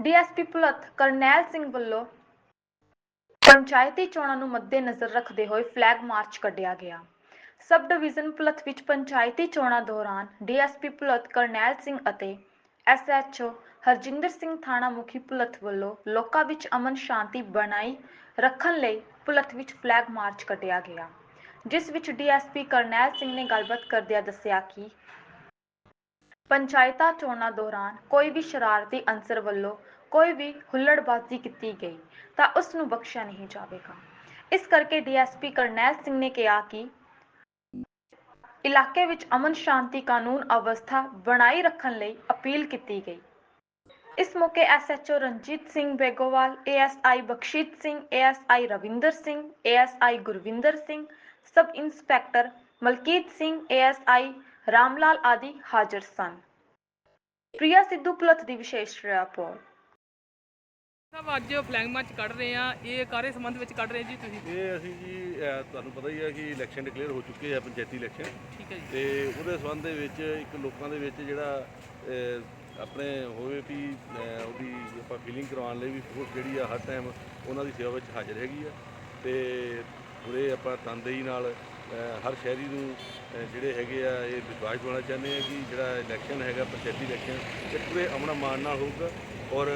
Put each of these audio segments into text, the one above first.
ਕਰਨੈਲ ਸਿੰਘ ਵੱਲੋਂ ਪੰਚਾਇਤੀ ਚੋਣਾਂ ਨੂੰ ਮੱਦੇਨਜ਼ਰ ਰੱਖਦੇ ਹੋਏ ਫਲੈਗ ਮਾਰਚ ਕੱਢਿਆ ਗਿਆ। ਸਬ ਡਿਵੀਜ਼ਨ ਪੁਲਤ ਵਿੱਚ ਪੰਚਾਇਤੀ ਚੋਣਾਂ ਦੌਰਾਨ ਡੀਐਸਪੀ ਪੁਲਤ ਕਰਨੈਲ ਸਿੰਘ ਅਤੇ ਐਸਐਚਓ ਹਰਜਿੰਦਰ ਸਿੰਘ ਥਾਣਾ ਮੁਖੀ ਪੁਲਤ ਵੱਲੋਂ ਲੋਕਾਂ ਵਿੱਚ ਅਮਨ ਸ਼ਾਂਤੀ ਬਣਾਈ ਰੱਖਣ ਲਈ ਪੁਲਤ ਵਿੱਚ ਫਲੈਗ ਮਾਰਚ ਕੱਢਿਆ ਗਿਆ। ਜਿਸ ਵਿੱਚ ਡੀਐਸਪੀ ਕਰਨੈਲ ਸਿੰਘ ਨੇ ਗੱਲਬਾਤ ਕਰਦਿਆਂ ਦੱਸਿਆ ਕਿ ਪੰਚਾਇਤਾਂ ਚੋਣਾਂ ਦੌਰਾਨ ਕੋਈ ਵੀ ਸ਼ਰਾਰਤੀ ਅੰਸਰ ਵੱਲੋਂ ਕੋਈ ਵੀ ਹੁੱਲੜਬਾਜ਼ੀ ਕੀਤੀ ਗਈ ਤਾਂ ਉਸ ਨੂੰ ਬਖਸ਼ਿਆ ਨਹੀਂ ਜਾਵੇਗਾ। ਇਸ ਕਰਕੇ ਡੀਐਸਪੀ ਕਰਨੈਲ ਸਿੰਘ ਨੇ ਕਿਹਾ ਕਿ ਇਲਾਕੇ ਵਿੱਚ ਅਮਨ ਸ਼ਾਂਤੀ ਕਾਨੂੰਨ ਅਵਸਥਾ ਬਣਾਈ ਰੱਖਣ ਲਈ ਅਪੀਲ ਕੀਤੀ ਗਈ। ਇਸ ਮੌਕੇ SHO Ranjit Singh Begowal ASI Bakhshit Singh ASI Ravinder Singh ASI Gurvinder Singh, sub inspector Malkit Singh ASI Ramlal ਆਦਿ ਹਾਜ਼ਰ ਸਨ। ਪ੍ਰਿਆ ਸਿੱਧੂ ਪੁਲਤ ਦੀ ਵਿਸ਼ੇਸ਼ ਰਿਪੋਰਟ। ਅੱਜ ਫਲੈਗ ਮਾਰਚ ਕੱਢ ਰਹੇ ਆ ਇਹ ਕਾਰੇ ਸੰਬੰਧ ਵਿੱਚ ਕੱਢ ਰਹੇ ਜੀ ਤੁਸੀਂ? ਇਹ ਅਸੀਂ ਜੀ ਅਹ ਤੁਹਾਨੂੰ ਪਤਾ ਹੀ ਹੈ ਕਿ ਇਲੈਕਸ਼ਨ ਡਿਕਲੇਅਰ ਹੋ ਚੁੱਕੇ ਆ ਪੰਚਾਇਤੀ ਇਲੈਕਸ਼ਨ ਠੀਕ ਹੈ ਜੀ। ਤੇ ਉਹਦੇ ਸੰਬੰਧ ਦੇ ਵਿੱਚ ਇੱਕ ਲੋਕਾਂ ਦੇ ਵਿੱਚ ਜਿਹੜਾ ਅਹ, ਆਪਣੇ ਹੋਵੇ ਵੀ ਅਹ, ਉਹਦੀ ਆਪਾਂ ਫੀਲਿੰਗ ਕਰਵਾਉਣ ਲਈ ਵੀ ਫੋਰਸ ਜਿਹੜੀ ਆ ਹਰ ਟਾਈਮ ਉਹਨਾਂ ਦੀ ਸੇਵਾ ਵਿੱਚ ਹਾਜ਼ਰ ਹੈਗੀ ਆ। ਤੇ ਪੂਰੇ ਆਪਾਂ ਤਨਦੇਹੀ ਨਾਲ ਹਰ ਸ਼ਹਿਰੀ ਨੂੰ ਜਿਹੜੇ ਹੈਗੇ ਆ, ਇਹ ਵਿਸ਼ਵਾਸ ਦਿਵਾਉਣਾ ਚਾਹੁੰਦੇ ਆ ਕਿ ਜਿਹੜਾ ਇਲੈਕਸ਼ਨ ਹੈਗਾ ਪੰਚਾਇਤੀ ਇਲੈਕਸ਼ਨ ਇਹ ਪੂਰੇ ਅਮਨ ਮਾਨ ਨਾਲ ਹੋਊਗਾ ਔਰ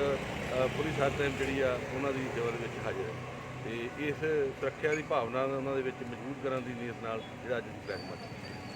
ਪੁਲਿਸ ਹਰ ਟਾਈਮ ਜਿਹੜੀ ਆ, ਉਹਨਾਂ ਦੀ ਸੇਵਾ ਦੇ ਵਿੱਚ ਹਾਜ਼ਰ ਹੈ। ਤੇ ਇਸ ਸੁਰੱਖਿਆ ਦੀ ਭਾਵਨਾ ਨੂੰ ਉਹਨਾਂ ਦੇ ਵਿੱਚ ਮਜ਼ਬੂਤ ਕਰਨ ਦੀ ਨੀਅਤ ਨਾਲ ਜਿਹੜਾ ਅੱਜ ਦੀ ਫਲੈਗ ਮਾਰਚ